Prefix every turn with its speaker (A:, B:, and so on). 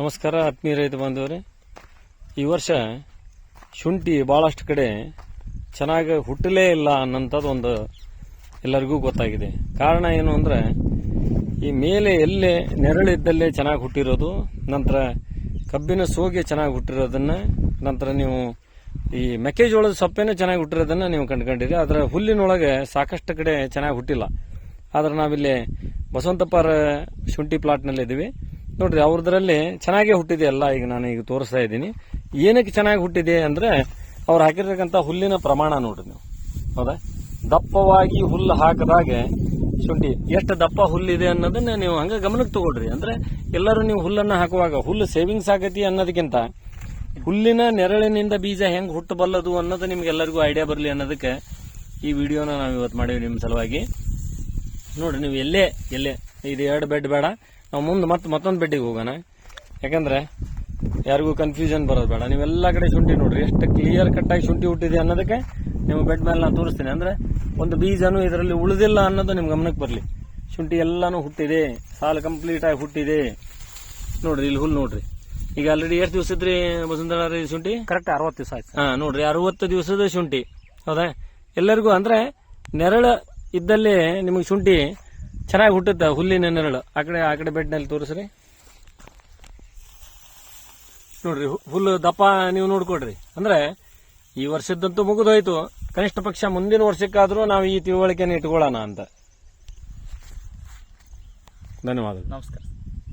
A: ನಮಸ್ಕಾರ, ಆತ್ಮೀಯ ರೈತ ಬಾಂಧವರೇ. ಈ ವರ್ಷ ಶುಂಠಿ ಭಾಳಷ್ಟು ಕಡೆ ಚೆನ್ನಾಗಿ ಹುಟ್ಟಲೇ ಇಲ್ಲ ಅನ್ನೋಂಥದ್ದು ಒಂದು ಎಲ್ಲರಿಗೂ ಗೊತ್ತಾಗಿದೆ. ಕಾರಣ ಏನು ಅಂದರೆ, ಈ ಮೇಲೆ ಎಲ್ಲೇ ನೆರಳಿದ್ದಲ್ಲೇ ಚೆನ್ನಾಗಿ ಹುಟ್ಟಿರೋದು, ನಂತರ ಕಬ್ಬಿನ ಸೋಗೆ ಚೆನ್ನಾಗಿ ಹುಟ್ಟಿರೋದನ್ನ, ನಂತರ ನೀವು ಈ ಮೆಕ್ಕೆಜೋಳದ ಸೊಪ್ಪೇನೆ ಚೆನ್ನಾಗಿ ಹುಟ್ಟಿರೋದನ್ನ ನೀವು ಕಂಡುಕೊಂಡಿರಿ. ಅದರ ಹುಲ್ಲಿನೊಳಗೆ ಸಾಕಷ್ಟು ಕಡೆ ಚೆನ್ನಾಗಿ ಹುಟ್ಟಿಲ್ಲ. ಆದರೆ ನಾವಿಲ್ಲಿ ಬಸವಂತಪ್ಪರ ಶುಂಠಿ ಪ್ಲಾಟ್ನಲ್ಲಿ ಇದ್ದೀವಿ ನೋಡ್ರಿ, ಅವ್ರದ್ರಲ್ಲಿ ಚೆನ್ನಾಗೇ ಹುಟ್ಟಿದೆ ಎಲ್ಲ. ಈಗ ನಾನು ಈಗ ತೋರಿಸ್ತಾ ಇದ್ದೀನಿ. ಏನಕ್ಕೆ ಚೆನ್ನಾಗಿ ಹುಟ್ಟಿದೆ ಅಂದ್ರೆ ಅವ್ರು ಹಾಕಿರ್ತಕ್ಕಂಥ ಹುಲ್ಲಿನ ಪ್ರಮಾಣ ನೋಡ್ರಿ ನೀವು. ಹೌದಾ? ದಪ್ಪವಾಗಿ ಹುಲ್ಲು ಹಾಕಿದಾಗ ಶುಂಠಿ. ಎಷ್ಟು ದಪ್ಪ ಹುಲ್ಲಿದೆ ಅನ್ನೋದನ್ನ ನೀವು ಹಂಗೆ ಗಮನಕ್ಕೆ ತಗೊಳ್ರಿ. ಅಂದ್ರೆ ಎಲ್ಲರೂ ನೀವು ಹುಲ್ಲನ್ನು ಹಾಕುವಾಗ ಹುಲ್ಲು ಸೇವಿಂಗ್ಸ್ ಆಗತಿ ಅನ್ನೋದಕ್ಕಿಂತ ಹುಲ್ಲಿನ ನೆರಳಿನಿಂದ ಬೀಜ ಹೆಂಗೆ ಹುಟ್ಟಬಲ್ಲದು ಅನ್ನೋದು ನಿಮ್ಗೆಲ್ಲರಿಗೂ ಐಡಿಯಾ ಬರಲಿ ಅನ್ನೋದಕ್ಕೆ ಈ ವಿಡಿಯೋನ ನಾವು ಇವತ್ತು ಮಾಡೀವಿ ನಿಮ್ಮ ಸಲುವಾಗಿ. ನೋಡ್ರಿ, ನೀವು ಎಲ್ಲೇ ಎಲ್ಲೇ, ಇದು ಎರಡು ಬೆಡ್ ಬೇಡ. ನಾವು ಮುಂದೆ ಮತ್ತೆ ಮತ್ತೊಂದು ಬೆಡ್ಡಿಗೆ ಹೋಗೋಣ. ಯಾಕಂದ್ರೆ ಯಾರಿಗೂ ಕನ್ಫ್ಯೂಷನ್ ಬರೋದು ಬೇಡ. ನೀವೆಲ್ಲ ಕಡೆ ಶುಂಠಿ ನೋಡ್ರಿ ಎಷ್ಟು ಕ್ಲಿಯರ್ ಕಟ್ ಆಗಿ ಶುಂಠಿ ಹುಟ್ಟಿದೆ ಅನ್ನೋದಕ್ಕೆ ನಿಮ್ಮ ಬೆಡ್ ಮೇಲೆ ನಾನು ತೋರಿಸ್ತೀನಿ. ಅಂದ್ರೆ ಒಂದು ಬೀಜನೂ ಇದರಲ್ಲಿ ಉಳಿದಿಲ್ಲ ಅನ್ನೋದು ನಿಮ್ಗೆ ಗಮನಕ್ಕೆ ಬರಲಿ. ಶುಂಠಿ ಎಲ್ಲನೂ ಹುಟ್ಟಿದೆ ಸಾಲು ಕಂಪ್ಲೀಟ್ ಆಗಿ ಹುಟ್ಟಿದೆ. ನೋಡ್ರಿ ಇಲ್ಲಿ ಹುಲ್ಲು ನೋಡ್ರಿ. ಈಗ ಆಲ್ರೆಡಿ ಎಷ್ಟು ದಿವಸ ಇದ್ರಿ ವಸುಂಧರಾ ರೀ ಶುಂಠಿ?
B: ಕರೆಕ್ಟ್ ಅರವತ್ತು ದಿವಸ ಆಯ್ತು.
A: ಹಾ ನೋಡ್ರಿ ಅರವತ್ತು ದಿವಸದ ಶುಂಠಿ. ಹೌದಾ? ಎಲ್ಲರಿಗೂ ಅಂದ್ರೆ ನೆರಳು ಇದ್ದಲ್ಲಿ ನಿಮಗೆ ಶುಂಠಿ ಚೆನ್ನಾಗಿ ಹುಟ್ಟುತ್ತೆ ಹುಲ್ಲಿನ ನೆರಳು. ಆ ಕಡೆ ಆ ಕಡೆ ಬೆಡ್ನಲ್ಲಿ ತೋರಿಸ್ರಿ. ನೋಡ್ರಿ ಹುಲ್ಲು ದಪ್ಪ ನೀವು ನೋಡ್ಕೊಡ್ರಿ ಅಂದ್ರೆ, ಈ ವರ್ಷದಂತೂ ಮುಗಿದೋಯ್ತು. ಕನಿಷ್ಠ ಪಕ್ಷ ಮುಂದಿನ ವರ್ಷಕ್ಕಾದ್ರೂ ನಾವು ಈ ತಿಳುವಳಿಕೆನ ಇಟ್ಕೊಳ್ಳೋಣ ಅಂತ. ಧನ್ಯವಾದಗಳು.
B: ನಮಸ್ಕಾರ.